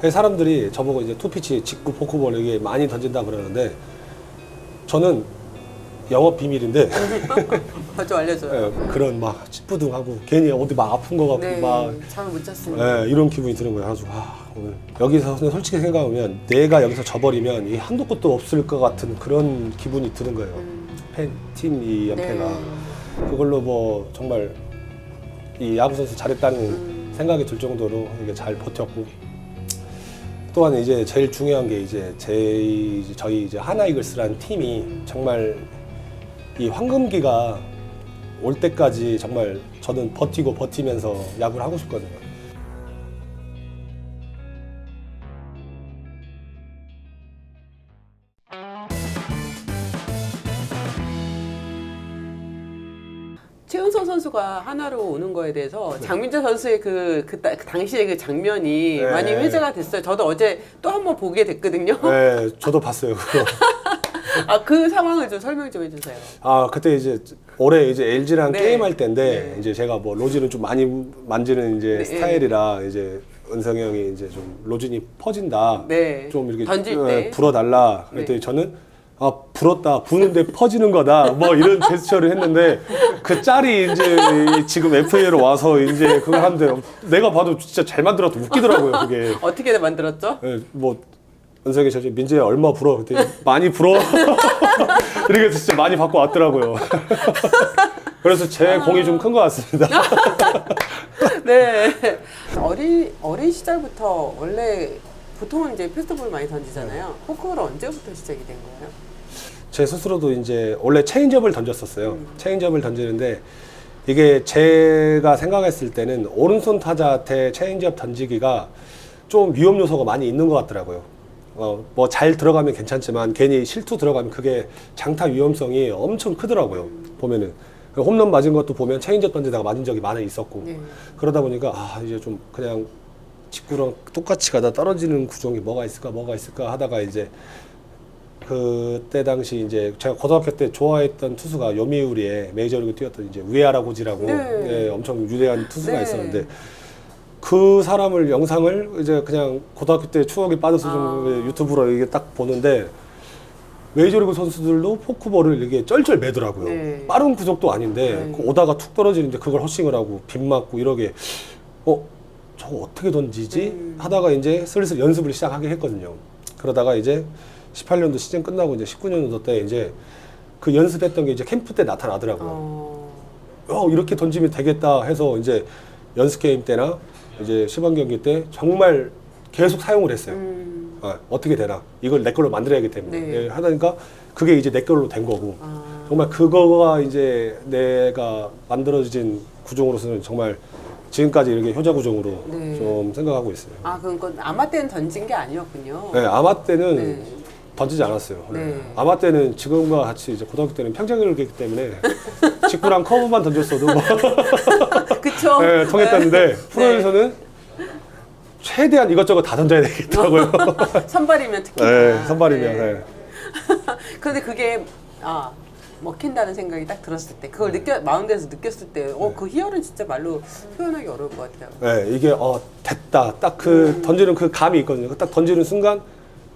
그래서 사람들이 저보고 이제 투피치, 직구, 포크볼 이게 많이 던진다 그러는데 저는 영업 비밀인데 좀 알려줘요. 예, 그런 막 찌뿌둥하고 괜히 어디 막 아픈 거 같고 네, 막 잠을 못 잤습니다. 예, 이런 기분이 드는 거예요. 아주 아, 오늘 여기서 솔직히 생각하면 내가 여기서 져버리면 이 한도 끝도 없을 것 같은 그런 기분이 드는 거예요. 음. 팬팀이 연패가 네. 그걸로 뭐 정말 이 야구 선수 잘했다는 음. 생각이 들 정도로 이게 잘 버텼고 또한 이제 제일 중요한 게 이제 제 저희 이제 하나 이글스라는 팀이 정말 이 황금기가 올 때까지 정말 저는 버티고 버티면서 야구를 하고 싶거든요. 선수가 하나로 오는 거에 대해서 장민재 선수의 그, 그, 따- 그 당시의 그 장면이 네. 많이 회자가 됐어요. 저도 어제 또 한 번 보게 됐거든요. 네, 저도 봤어요. 그거. 아, 그 상황을 좀 설명 좀 해주세요. 아 그때 이제 올해 이제 LG랑 네. 게임할 때인데 네. 이제 제가 뭐 로진을 좀 많이 만지는 이제 네. 스타일이라 이제 은성이 형이 이제 좀 로진이 퍼진다. 네. 좀 이렇게 던질 어, 때. 불어달라. 그랬더니 네. 저는 아 불었다 부는데 퍼지는 거다 뭐 이런 제스처를 했는데 그 짤이 이제 지금 FA로 와서 이제 그걸 하는데 내가 봐도 진짜 잘 만들어도 웃기더라고요 그게 어떻게 만들었죠? 예, 뭐 은석이 저기 민재야 얼마 불어 그때 많이 불어 이렇게 해서 진짜 많이 받고 왔더라고요 그래서 제 공이 좀 큰 것 같습니다 네. 어린, 어린 시절부터 원래 보통은 이제 패스트볼 많이 던지잖아요. 포크볼 언제부터 시작이 된 거예요? 제 스스로도 이제 원래 체인지업을 던졌었어요. 체인지업을 던지는데 이게 제가 생각했을 때는 오른손 타자한테 체인지업 던지기가 좀 위험 요소가 많이 있는 것 같더라고요. 어, 뭐 잘 들어가면 괜찮지만 괜히 실투 들어가면 그게 장타 위험성이 엄청 크더라고요. 보면은 홈런 맞은 것도 보면 체인지업 던지다가 맞은 적이 많이 있었고 네. 그러다 보니까 아 이제 좀 그냥 직구랑 똑같이 가다 떨어지는 구종이 뭐가 있을까 뭐가 있을까 하다가 이제 그때 당시 이제 제가 고등학교 때 좋아했던 투수가 요미우리에 메이저리그 뛰었던 이제 우에하라 고지라고 네. 예, 엄청 유대한 투수가 네. 있었는데 그 사람을 영상을 이제 그냥 고등학교 때 추억이 빠져서 좀 아. 유튜브로 이게 딱 보는데 메이저리그 선수들도 포크볼을 이게 쩔쩔 매더라고요. 네. 빠른 구속도 아닌데 네. 그 오다가 툭 떨어지는데 그걸 허싱을 하고 빗 맞고 이러게 어 저거 어떻게 던지지 음. 하다가 이제 슬슬 연습을 시작하게 했거든요. 그러다가 이제 18년도 시즌 끝나고 이제 19년도 때 이제 그 연습했던 게 이제 캠프 때 나타나더라고요. 어, 어, 이렇게 던지면 되겠다 해서 이제 연습 게임 때나 이제 시범 경기 때 정말 계속 사용을 했어요. 음, 아, 어떻게 되나 이걸 내 걸로 만들어야기 때문에 네. 예, 하다니까 그게 이제 내 걸로 된 거고 아, 정말 그거가 이제 내가 만들어진 구종으로서는 정말 지금까지 이렇게 효자 구종으로 네. 좀 생각하고 있어요. 아, 그건 건 아마 때는 던진 게 아니었군요. 네, 아마 때는 네. 던지지 않았어요. 네. 아마 때는 지금과 같이 이제 고등학교 때는 평정이기 때문에 직구랑 커브만 던졌어도 뭐 그쵸? 네, 통했다는데 프로에서는 최대한 이것저것 다 던져야 되겠더라고요. 선발이면 특히나. 네, 선발이면. 네. 근데 그게 아 먹힌다는 생각이 딱 들었을 때 그걸 느껴 마운드에서 느꼈을 때어그 희열은 진짜 말로 표현하기 어려울 것 같아요. 네, 이게 어 됐다. 딱 그 던지는 그 감이 있거든요. 딱 던지는 순간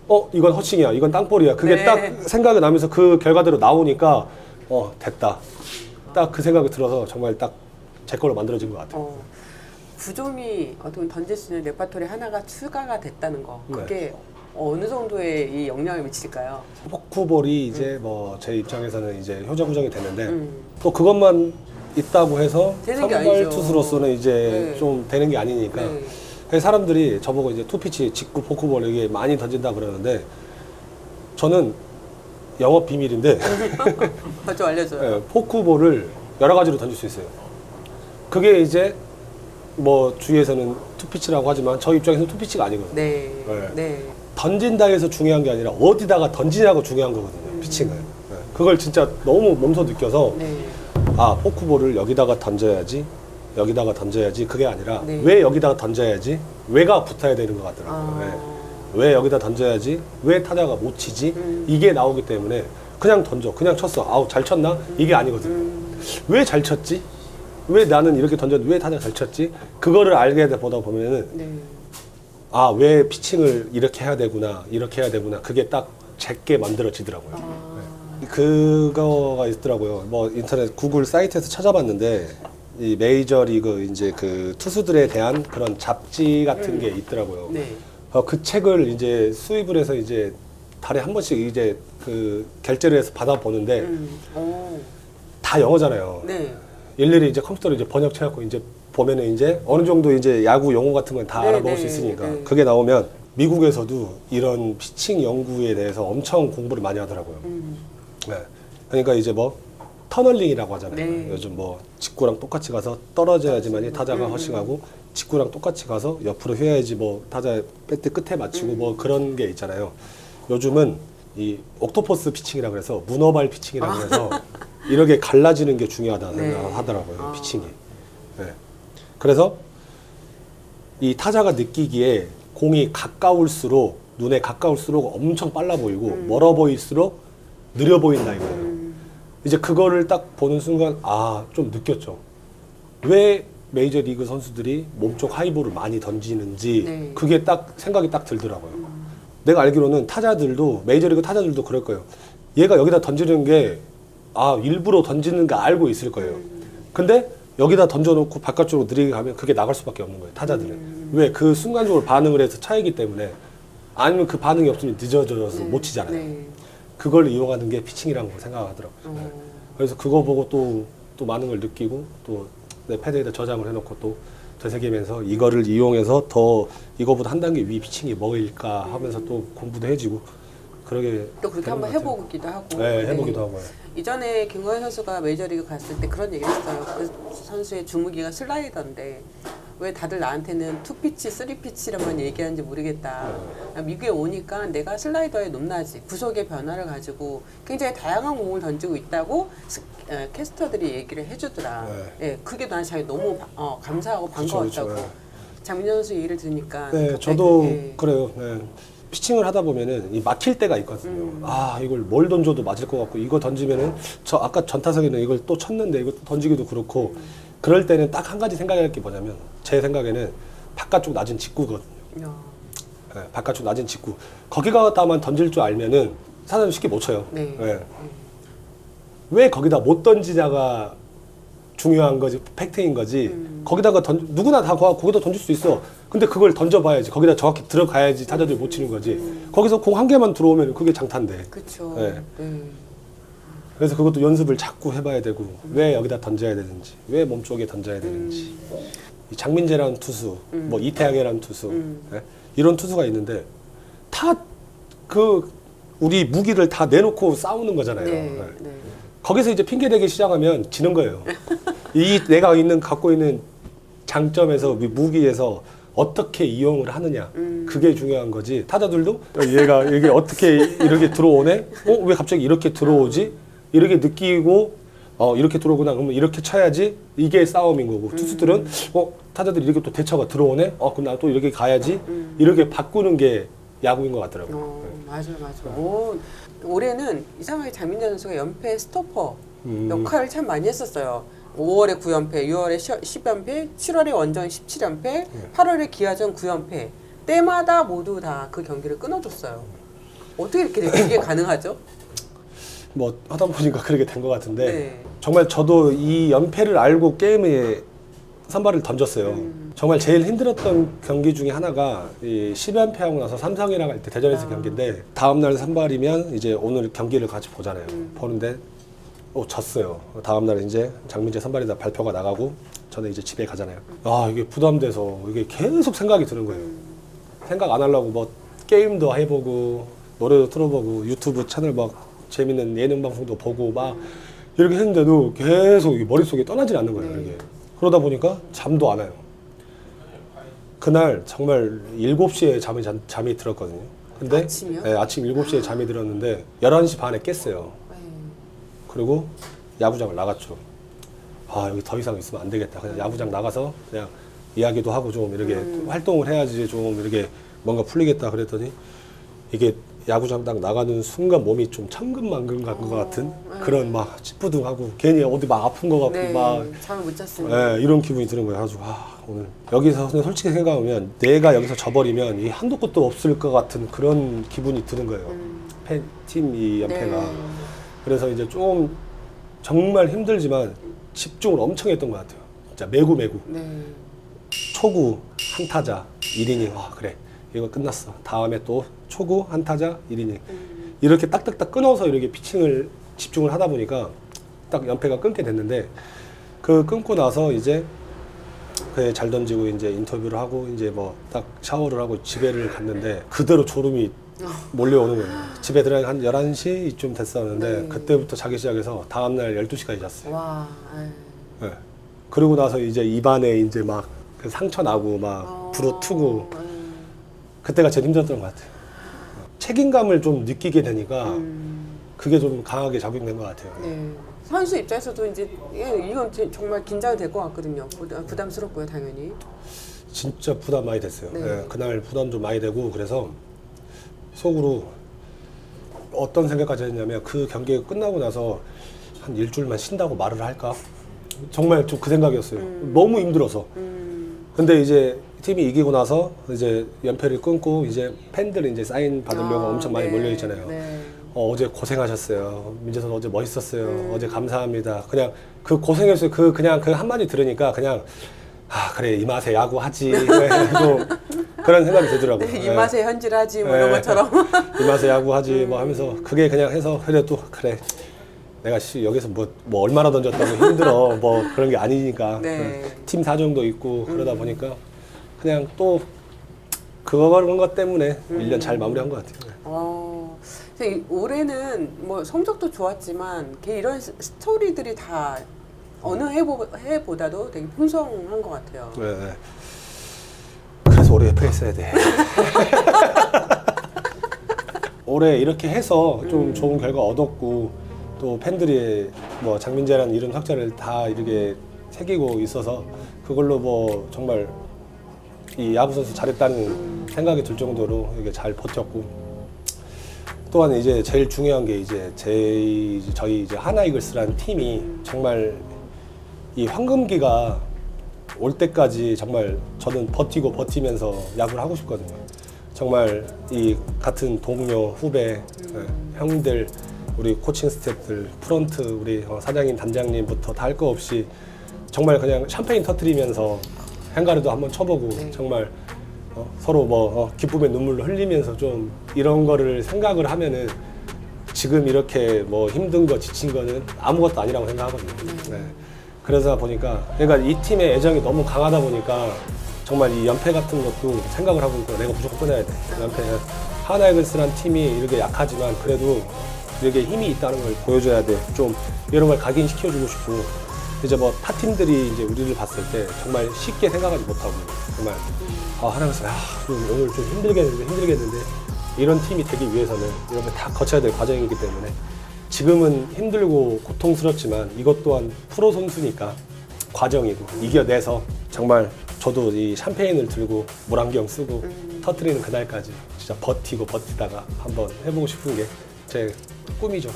어 이건 허칭이야, 이건 땅볼이야. 그게 네. 딱 생각이 나면서 그 결과대로 나오니까 어 됐다. 딱 그 생각이 들어서 정말 딱 제 걸로 만들어진 것 같아요. 어, 구종이 어떻게 보면 던질 수 있는 레파토리 하나가 추가가 됐다는 거 네. 그게 어느 정도의 이 영향을 미칠까요? 포크볼이 이제 뭐 제 입장에서는 이제 효자 구정이 됐는데 음. 또 그것만 있다고 해서 되는 게 선발 아니죠. 투수로서는 이제 네. 좀 되는 게 아니니까 네. 사람들이 저보고 이제 투피치, 직구, 포크볼 이게 많이 던진다 그러는데 저는 영업 비밀인데 어, 좀 알려줘요. 예, 포크볼을 여러 가지로 던질 수 있어요. 그게 이제 뭐 주위에서는 투피치라고 하지만 저 입장에서는 투피치가 아니거든요. 네. 네. 네. 던진다 해서 중요한 게 아니라 어디다가 던지냐고 중요한 거거든요. 피칭은. 예, 그걸 진짜 너무 몸소 느껴서 네. 아 포크볼을 여기다가 던져야지 여기다가 던져야지 그게 아니라 네. 왜 여기다가 던져야지 왜가 붙어야 되는 것 같더라고요. 예. 아. 왜 여기다 던져야지 왜 타자가 못 치지 음. 이게 나오기 때문에 그냥 던져 그냥 쳤어 아우 잘 쳤나 이게 아니거든요. 음. 왜잘 쳤지? 왜 나는 이렇게 던졌는데 왜 타자가 잘 쳤지? 그거를 알게 되다 보다 보면은 네. 아 왜 피칭을 이렇게 해야 되구나 이렇게 해야 되구나 그게 딱 제게 만들어지더라고요. 아. 네. 그거가 있더라고요. 뭐 인터넷 구글 사이트에서 찾아봤는데 이 메이저 리그 이제 그 투수들에 대한 그런 잡지 같은 게 있더라고요. 네. 어, 그 책을 이제 수입을 해서 이제 달에 한 번씩 이제 그 결제를 해서 받아보는데 음. 오. 다 영어잖아요. 네. 일일이 이제 컴퓨터로 이제 번역해갖고 이제 보면은 이제 어느 정도 이제 야구 용어 같은 건 다 네, 알아먹을 네, 수 있으니까 네. 그게 나오면 미국에서도 이런 피칭 연구에 대해서 엄청 공부를 많이 하더라고요. 음. 네. 그러니까 이제 뭐 터널링이라고 하잖아요. 네. 요즘 뭐 직구랑 똑같이 가서 떨어져야지만이 타자가 허싱하고 직구랑 똑같이 가서 옆으로 휘어야지 뭐 타자 배트 끝에 맞추고 뭐 그런 게 있잖아요. 요즘은 이 옥토퍼스 피칭이라 그래서 문어발 피칭이라 그래서 이렇게 갈라지는 게 중요하다 네. 하더라고요. 아. 피칭이. 네. 그래서 이 타자가 느끼기에 공이 가까울수록 눈에 가까울수록 엄청 빨라 보이고 멀어 보일수록 느려 보인다 이거예요. 음. 이제 그거를 딱 보는 순간 아 좀 느꼈죠. 왜 메이저 리그 선수들이 몸쪽 하이볼을 많이 던지는지 네. 그게 딱 생각이 딱 들더라고요. 내가 알기로는 타자들도 메이저 리그 타자들도 그럴 거예요. 얘가 여기다 던지는 게 아 일부러 던지는 거 알고 있을 거예요. 근데 여기다 던져놓고 바깥쪽으로 느리게 가면 그게 나갈 수밖에 없는 거예요. 타자들은 왜그 순간적으로 반응을 해서 차이기 때문에 아니면 그 반응이 없으면 늦어져서 못 치잖아요. 네. 그걸 이용하는 게 피칭이라고 생각하더라고요. 어. 그래서 그거 보고 또, 또 많은 걸 느끼고 또 내 패드에다 저장을 해놓고 또 되새기면서 이거를 이용해서 더 이거보다 한 단계 위 피칭이 뭐일까 하면서 또 공부도 해지고 그러게 또 그렇게 한번. 해보기도 하고. 네, 해보기도 하고요. 이전에 김광현 선수가 메이저리그 갔을 때 그런 얘기 했어요. 그 선수의 주무기가 슬라이더인데 왜 다들 나한테는 투피치, 쓰리피치라만 얘기하는지 모르겠다. 미국에 오니까 내가 슬라이더의 높낮이, 구속의 변화를 가지고 굉장히 다양한 공을 던지고 있다고 스- 에, 캐스터들이 얘기를 해주더라. 예, 그게 난 자기 너무 바- 어, 감사하고 네. 그쵸, 반가웠다고. 그쵸, 예. 장민현 선수 얘기를 들으니까 네, 갑자기 저도 예. 그래요. 네. 피칭을 하다 보면은 이 막힐 때가 있거든요. 음. 아 이걸 뭘 던져도 맞을 것 같고 이거 던지면은 저 아까 전타석에는 이걸 또 쳤는데 이거 던지기도 그렇고 그럴 때는 딱 한 가지 생각할 게 뭐냐면 제 생각에는 바깥쪽 낮은 직구거든요. 야, 네, 바깥쪽 낮은 직구 거기 가다만 던질 줄 알면은 사람 쉽게 못 쳐요. 네. 네. 왜 거기다 못 던지자가 중요한 거지 팩트인 거지 음. 거기다가 던 누구나 다 거- 거기다 던질 수 있어 근데 그걸 던져봐야지 거기다 정확히 들어가야지 타자들이 못 치는 거지 거기서 공 한 개만 들어오면 그게 장탄데 그쵸. 네. 네. 그래서 그것도 연습을 자꾸 해봐야 되고 왜 여기다 던져야 되는지 왜 몸쪽에 던져야 되는지 이 장민재라는 투수 뭐 이태양이라는 투수 음. 예? 이런 투수가 있는데 다 그 우리 무기를 다 내놓고 싸우는 거잖아요. 네. 예. 네. 거기서 이제 핑계 대기 시작하면 지는 거예요. 이 내가 있는 갖고 있는 장점에서 이 무기에서 어떻게 이용을 하느냐 음. 그게 중요한 거지 타자들도 얘가 이게 어떻게 이렇게 들어오네 어 왜 갑자기 이렇게 들어오지 이렇게 느끼고 어 이렇게 들어오구나 그러면 이렇게 쳐야지 이게 싸움인 거고 음. 투수들은 어 타자들이 이렇게 또 대처가 들어오네 어 그럼 나또 이렇게 가야지 음. 이렇게 바꾸는 게 야구인 것 같더라고요 어, 맞아요, 맞아요. 오, 올해는 이상하게 장민재 선수가 연패 스토퍼 음. 역할을 참 많이 했었어요. 5월에 9연패, 6월에 10연패, 7월에 원정 17연패, 8월에 기아전 9연패. 때마다 모두 다 그 경기를 끊어줬어요. 어떻게 이렇게 그게 가능하죠? 뭐 하다 보니까 그렇게 된 것 같은데 네. 정말 저도 이 연패를 알고 게임에 선발을 던졌어요. 음. 정말 제일 힘들었던 경기 중에 하나가 이 10연패하고 나서 삼성이랑 할 때 대전에서 아. 경기인데 다음 날 선발이면 이제 오늘 경기를 같이 보잖아요. 음. 보는데 어 졌어요. 다음 날 이제 장민재 선발이다 발표가 나가고 저는 이제 집에 가잖아요. 아 이게 부담돼서 이게 계속 생각이 드는 거예요. 생각 안 하려고 뭐 게임도 해보고 노래도 틀어보고 유튜브 채널 막 재밌는 예능 방송도 보고 막 이렇게 했는데도 계속 이 머릿속에 떠나질 않는 거예요 네. 이게 그러다 보니까 잠도 안 와요 그날 정말 7시에 잠이, 잠, 잠이 들었거든요 근데 아침이요? 네, 아침 7시에 잠이 들었는데 11시 반에 깼어요 네. 그리고 야구장을 나갔죠. 아 여기 더 이상 있으면 안 되겠다. 그냥 야구장 나가서 그냥 이야기도 하고 좀 이렇게 음. 활동을 해야지 좀 이렇게 뭔가 풀리겠다 그랬더니 이게 야구장 딱 나가는 순간 몸이 좀 천근만근 간것 같은 그런 막 찌뿌둥하고 괜히 어디 막 아픈 것 같고 네, 막 잠을 못 잤습니다. 예, 이런 기분이 드는 거예요. 그래가지고 아, 오늘 여기서 솔직히 생각하면 내가 여기서 져버리면 이 한도 끝도 없을 것 같은 그런 기분이 드는 거예요. 팬, 팀이 연패가. 네. 그래서 이제 좀 정말 힘들지만 집중을 엄청 했던 것 같아요. 진짜 매구 매구. 네. 초구 한 타자 1이닝. 아 그래 이거 끝났어. 다음에 또 초구 한 타자 1이닝. 이렇게 딱딱딱 끊어서 이렇게 피칭을 집중을 하다 보니까 딱 연패가 끊게 됐는데 그 끊고 나서 이제 그잘 던지고 이제 인터뷰를 하고 이제 뭐 딱 샤워를 하고 집에를 갔는데 그대로 졸음이 몰려오는 거예요. 집에 들어가기 한 11시 이쯤 됐었는데 네. 그때부터 자기 시작해서 다음 날 12시까지 잤어요. 와. 네. 그러고 나서 이제 입안에 이제 막그 상처 나고 막 어, 불어 트고 음, 그때가 제일 힘들었던 것 같아요. 책임감을 좀 느끼게 되니까 음, 그게 좀 강하게 작용된 것 같아요. 네. 선수 입장에서도 이제 예, 이건 제- 정말 긴장이 될 것 같거든요. 부담, 부담스럽고요, 당연히. 진짜 부담 많이 됐어요. 네. 예, 그날 부담 좀 많이 되고 그래서 속으로 어떤 생각까지 했냐면 그 경기가 끝나고 나서 한 일주일만 쉰다고 말을 할까? 정말 좀 그 생각이었어요. 너무 힘들어서. 음, 근데 이제 팀이 이기고 나서 이제 연패를 끊고 이제 팬들이 이제 사인 받으려고 아, 엄청 많이 네, 몰려 있잖아요. 네. 어, 어제 고생하셨어요. 민재선 어제 멋있었어요. 음. 어제 감사합니다. 그냥 그 고생했어요. 그 그냥 그 한마디 들으니까 그냥 아 그래 이 맛에 야구 하지. 좀 그런 생각이 들더라고요. 네, 예. 입맛에 현질 하지 뭐 네. 이런 것처럼. 이 맛에 야구 하지 뭐 하면서 그게 그냥 해서 그래 또 그래 내가 씨 여기서 뭐, 뭐 얼마나 던졌다고 힘들어 뭐 그런 게 아니니까 네. 팀 사정도 있고 그러다 보니까 그냥 또 그거 그런 것 때문에 일 1년 잘 마무리한 것 같아요. 어, 그래서 이- 올해는 뭐 성적도 좋았지만 걔 이런 스- 스토리들이 다 어느 해보, 해보다도 되게 풍성한 것 같아요. 네. 네. 그래서 올해 FA 했어야 돼. 올해 이렇게 해서 좀 음. 좋은 결과 얻었고 또 팬들이 뭐 장민재라는 이름 석자를 다 이렇게 새기고 있어서 그걸로 뭐 정말 이 야구 선수 잘했다는 생각이 들 정도로 이게 잘 버텼고 또한 이제 제일 중요한 게 이제 제 저희 이제 하나이글스라는 팀이 정말 이 황금기가 올 때까지 정말 저는 버티고 버티면서 야구를 하고 싶거든요. 정말 이 같은 동료, 후배, 예, 형들, 우리 코칭 스태프들, 프런트, 우리 어, 사장님, 단장님부터 다 할 거 없이 정말 그냥 샴페인 터트리면서 행가리도 한번 쳐보고 네. 정말 어, 서로 뭐 어, 기쁨의 눈물을 흘리면서 좀 이런 거를 생각을 하면은 지금 이렇게 뭐 힘든 거 지친 거는 아무것도 아니라고 생각하거든요. 네. 그러다 보니까 그러니까 이 팀의 애정이 너무 강하다 보니까 정말 이 연패 같은 것도 생각을 하고 있고 내가 무조건 끊어야 돼. 연패 하나이글스란 팀이 이렇게 약하지만 그래도 이렇게 힘이 있다는 걸 보여줘야 돼. 좀 이런 걸 각인시켜주고 싶고. 이제 뭐 타 팀들이 이제 우리를 봤을 때 정말 쉽게 생각하지 못하고 정말 아 하나이글스 아 오늘 좀 힘들겠는데 힘들겠는데. 이런 팀이 되기 위해서는 이런 걸 다 거쳐야 될 과정이기 때문에 지금은 힘들고 고통스럽지만 이것 또한 프로 선수니까 과정이고 이겨내서 정말 저도 이 샴페인을 들고 물안경 쓰고 터트리는 그날까지 진짜 버티고 버티다가 한번 해보고 싶은 게 제 꿈이죠.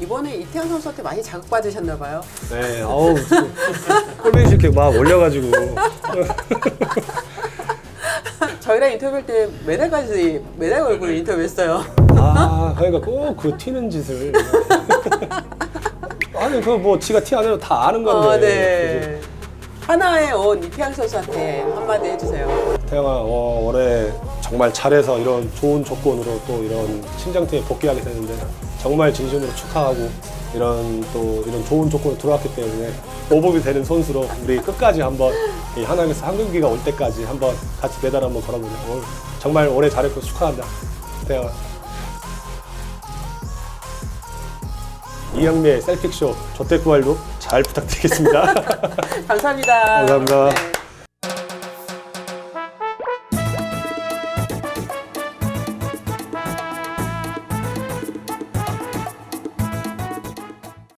이번에 이태현 선수한테 많이 자극받으셨나 봐요. 네, 어우, 꼴보기 싫게 막 올려가지고. 저희랑 인터뷰할 때 매달까지 매달 얼굴 인터뷰했어요. 아, 그러니까 꼭 그 튀는 짓을. 아니, 그 뭐 지가 티 안 해도 다 아는 건데. 어, 네. 하나에 온 이태양 선수한테 한마디 해주세요. 태영아, 어, 올해 정말 잘해서 이런 좋은 조건으로 또 이런 신장팀에 복귀하게 되는데 정말 진심으로 축하하고 이런 또 이런 좋은 조건으로 들어왔기 때문에 오복이 되는 선수로 우리 끝까지 한번 이 하나에서 한국기가 올 때까지 한번 같이 메달 한번 걸어보자. 어, 정말 올해 잘했고 축하한다. 태영아. 이영미의 셀픽쇼 조태구알도 잘 부탁드리겠습니다. 감사합니다. 감사합니다. 네.